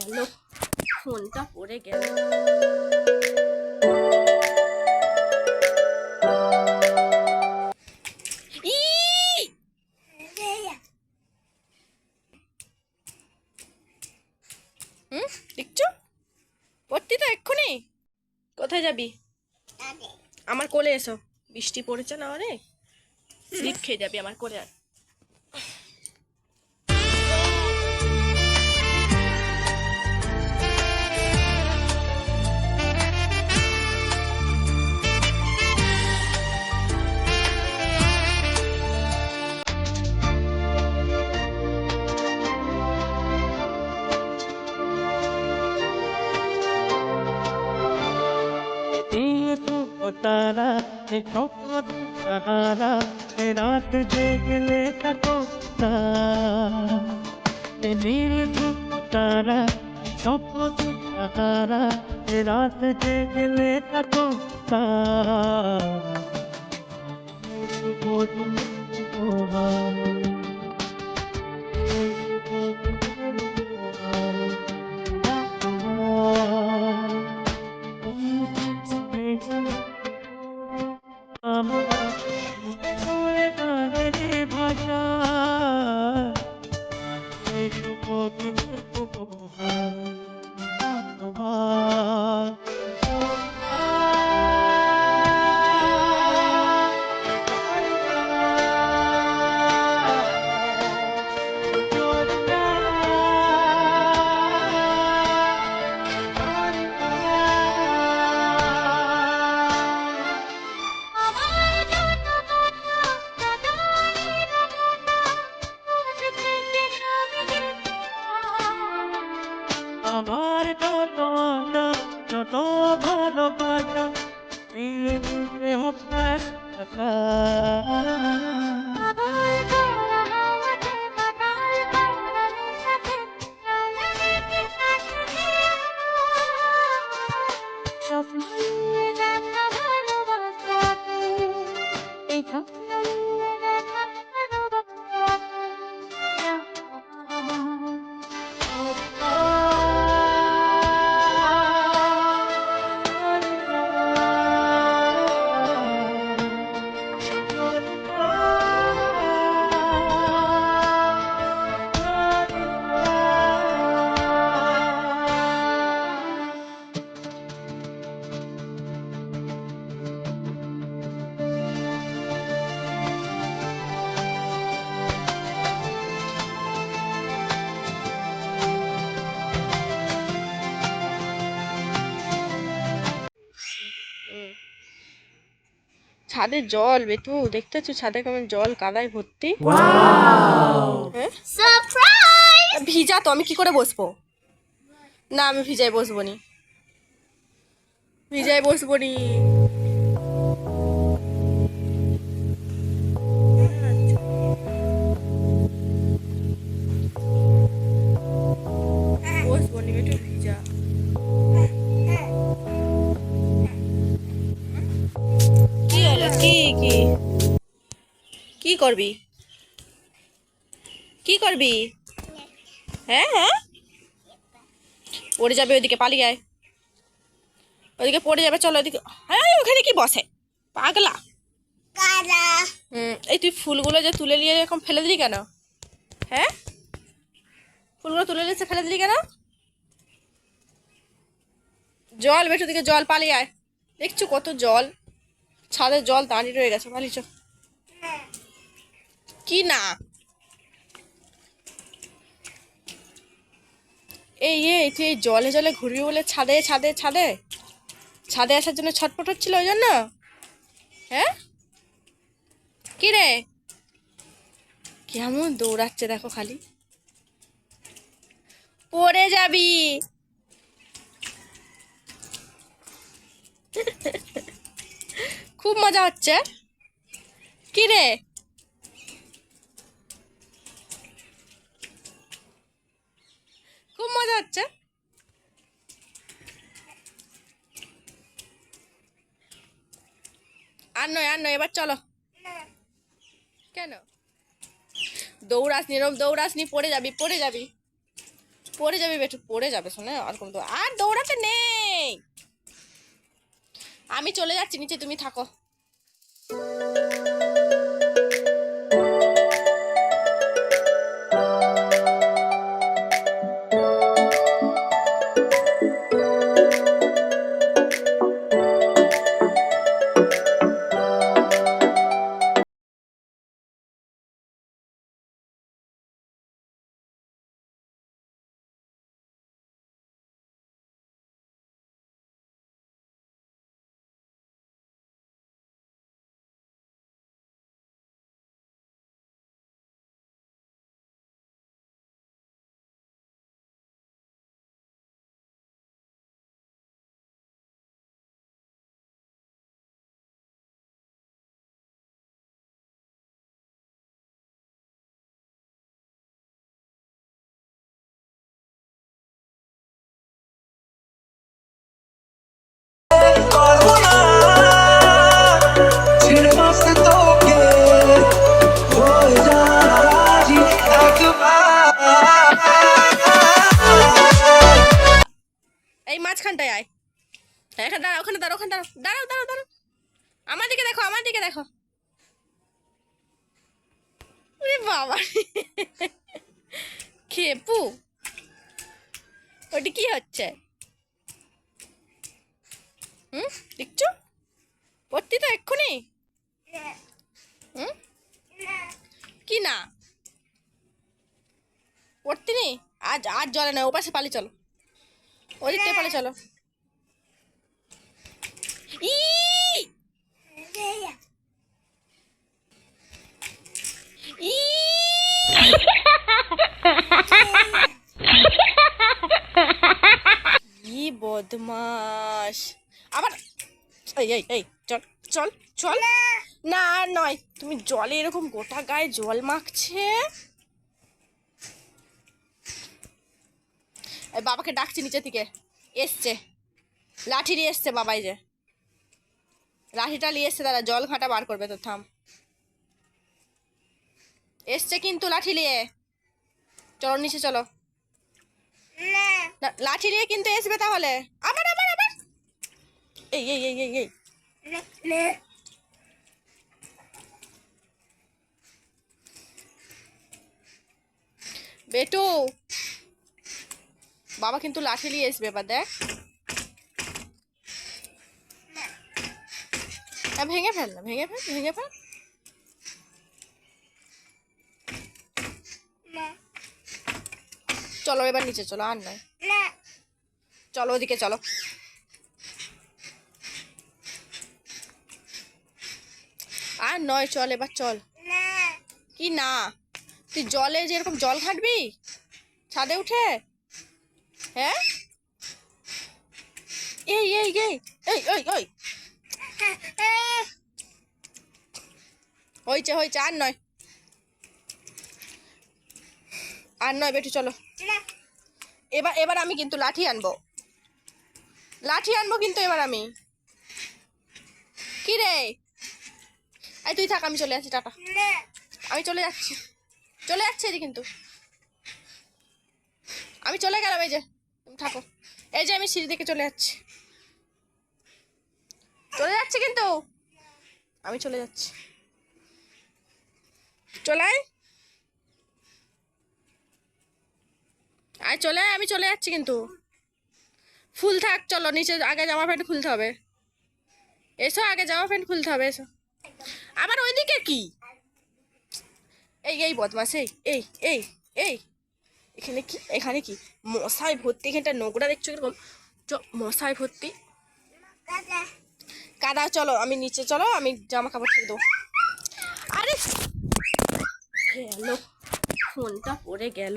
গেল। ফোনটা পড়ে গেল। দেখছ? পড়তি তো এক্ষুনি। কোথায় যাবি? আমার কোলে এসো। বৃষ্টি পড়েছে না অনেক? স্লিপ খেয়ে যাবি আমার কোলে আর। রাত জেগলে থাকো নীল তারা স্বপ্ন তারা রাত জেগলে থাকো তারা আমার ভালোবাসা মিলে মিশে ছাদে জল বেতু দেখতেছো ছাদে কেমন জল কাদায় ভর্তি? হ্যাঁ? ভিজা তো আমি কি করে বসবো? না আমি ভিজায় বসবো নি। ভিজায় বসবো নি। করবি? কি করবি? হ্যাঁ হ্যাঁ? পড়ে যাবে ওইদিকে পালিয়ে আয়। ওইদিকে পড়ে যাবে চলো ওইদিকে। হ্যাঁ ওখানে কি বসে? পাগলা। হুম এই তুই ফুলগুলো যে তুলে নিয়ে এরকম ফেলে দিলি কেন? হ্যাঁ? ফুলগুলো তুলে নিয়ে এসে ফেলে দিলি কেন? জল বেটু দিকে জল পালিয়ে আয়। দেখছ কত জল? ছাদের জল দাঁড়িয়ে রয়ে গেছে পালিয়ে চ কি না? এই এই তুই জলে জলে ঘুরবি বলে ছাদে ছাদে ছাদে? ছাদে আসার জন্য ছটপট হচ্ছিল ওই জন্য? হ্যাঁ? কি রে? কেমন দৌড়াচ্ছে দেখো খালি। পড়ে যাবি। খুব মজা হচ্ছে। কি রে? হচ্ছে আর নয় আর নয়, এবার চলো। কেন? দৌড়াসনি এরকম দৌড়াসনি পড়ে যাবি পড়ে যাবি। পড়ে যাবি, বেটু, পড়ে যাবে, শোনে আর কোনো আর দৌড়াতে নেই। আমি চলে যাচ্ছি, নিচে তুমি থাকো। এখানে দাঁড়াও, ওখানে দাঁড়াও ওখানে দাঁড়াও। দাঁড়াও দাঁড়াও দাঁড়াও। আমার দিকে দেখো, আমার দিকে দেখো। বাবা। খেপু। ওটি কি হচ্ছে? হুম, দেখছ? পড়তি তো এক্ষুনি। হুম? কি না? পড়তি নি আজ আজ জলে না ওপাশে পালি চলো। ওদিক থেকে পালি চলো। এই এই এই চল চল চল। না আর নয়। তুমি জলে এরকম গোটা গায়ে জল মাখছে। বাবাকে ডাকছি নিচে থেকে। এসছে। লাঠি নিয়ে এসছে বাবাই যে। লাঠিটা নিয়ে এসছে দাদা জল ঘাঁটা বার করবে তো থাম। এসছে কিন্তু লাঠি নিয়ে। চলো নিচে চলো। লাঠি নিয়ে কিন্তু আসবে তাহলে। আবার এই এই এই এই এই বেটু বাবা কিন্তু লাঠি নিয়ে আসবে এবার দেখ। আ, ভেঙে ফেল না ভেঙে ফেল ভেঙে ফেল। চলো এবার নিচে চলো আর নয়। চলো ওদিকে চলো। আর নয় চল এবার চল। কি না? তুই জলে যেরকম জল ঘাটবি? ছাদে উঠে? হ্যাঁ? এই এই এই এই ওই ওই হয়েছে হয়েছে আর নয়। আর নয় বেটু চলো। এবার এবার আমি কিন্তু লাঠি আনব। লাঠি আনব কিন্তু এবার আমি। কি রে? এই তুই থাক, আমি চলে যাচ্ছি, টাটা। আমি চলে যাচ্ছি। চলে যাচ্ছে এই কিন্তু। আমি চলে গেলাম, এই যে। থাকো। এই যে আমি সিঁড়ি দিকে চলে যাচ্ছি। চলে যাচ্ছে কিন্তু। আমি চলে যাচ্ছি। চলে আয়। চলে আমি চলে যাচ্ছি কিন্তু। ফুল থাক, চলো, নিচে আগে জামা প্যান্ট খুলতে হবে। এসো, আগে জামা প্যান্ট খুলতে হবে, এসো। আবার ওইদিকে কি? এই এই বদমাস এই এই এই। এই এখানে কি এখানে কি? মশায় ভর্তি, এখানটা নোংরা দেখছ এরকম চ মশাই ভর্তি। কাদা, চলো, আমি নিচে, চলো, আমি জামা কাপড় ছেড়ে দেবো। আরে, গেল। ফোনটা পড়ে গেল।